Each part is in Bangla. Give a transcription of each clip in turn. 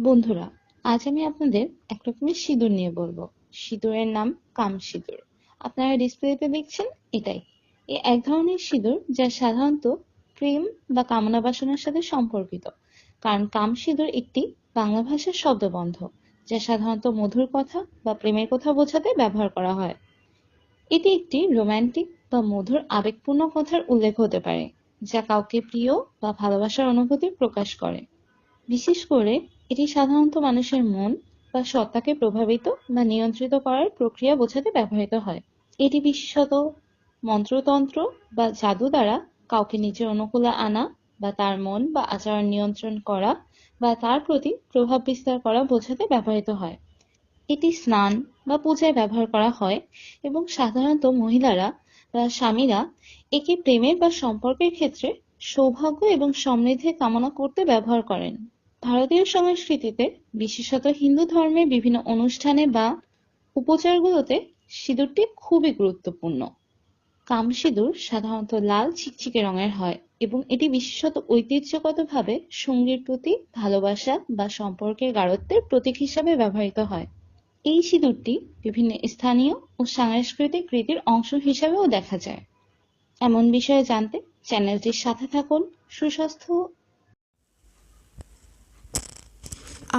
বন্ধুরা, আজ আমি আপনাদের এক রকমের সিঁদুর নিয়ে বলব। সিঁদুরের নাম কাম সিঁদুর। আপনারা ডিসপ্লেতে দেখছেন এটাই। এ এক ধরনের সিঁদুর যা সাধারণত প্রেম বা কামনা বাসনার সাথে সম্পর্কিত। কারণ কাম সিঁদুর একটি বাংলা ভাষার শব্দবন্ধ, যা সাধারণত মধুর কথা বা প্রেমের কথা বোঝাতে ব্যবহার করা হয়। এটি একটি রোমান্টিক বা মধুর আবেগপূর্ণ কথার উল্লেখ হতে পারে, যা কাউকে প্রিয় বা ভালোবাসার অনুভূতি প্রকাশ করে। বিশেষ করে এটি সাধারণত মানুষের মন বা সত্তাকে প্রভাবিত বা নিয়ন্ত্রিত করার প্রক্রিয়া বোঝাতে ব্যবহৃত হয়। এটি বিশেষত মন্ত্রতন্ত্র বা জাদু দ্বারা কাউকে নিজের অনুকূলে আনা বা তার মন বা আচরণ নিয়ন্ত্রণ করা বা তার প্রতি প্রভাব বিস্তার করা বোঝাতে ব্যবহৃত হয়। এটি স্নান বা পূজায় ব্যবহার করা হয় এবং সাধারণত মহিলারা বা স্বামীরা একে প্রেমের বা সম্পর্কের ক্ষেত্রে সৌভাগ্য এবং সমৃদ্ধি কামনা করতে ব্যবহার করেন। ভারতীয় সংস্কৃতিতে বিশেষত হিন্দু ধর্মের বিভিন্ন অনুষ্ঠানে বা উপচারগুলোতে সিঁদুরটি খুবই গুরুত্বপূর্ণ। কাম সিঁদুর সাধারণত লাল ছিকছিকে রঙের হয় এবং এটি বিশেষত ঐতিহ্যগতভাবে সঙ্গীর প্রতি ভালোবাসা বা সম্পর্কের গাঢ়ত্বের প্রতীক হিসাবে ব্যবহৃত হয়। এই সিঁদুরটি বিভিন্ন স্থানীয় ও সাংস্কৃতিক রীতির অংশ হিসাবেও দেখা যায়। এমন বিষয়ে জানতে চ্যানেলটির সাথে থাকুন। সুস্বাস্থ্য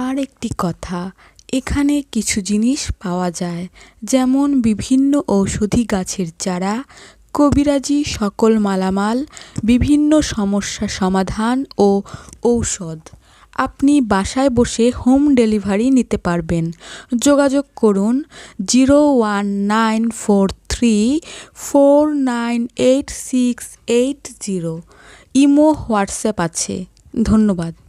আর একটি কথা, এখানে কিছু জিনিস পাওয়া যায়, যেমন বিভিন্ন ঔষধি গাছের চারা, কবিরাজি সকল মালামাল, বিভিন্ন সমস্যা সমাধান ও ঔষধ। আপনি বাসায় বসে হোম ডেলিভারি নিতে পারবেন। যোগাযোগ করুন zero one nine four three four nine eight six eight zero. Imo WhatsApp আছে। ধন্যবাদ।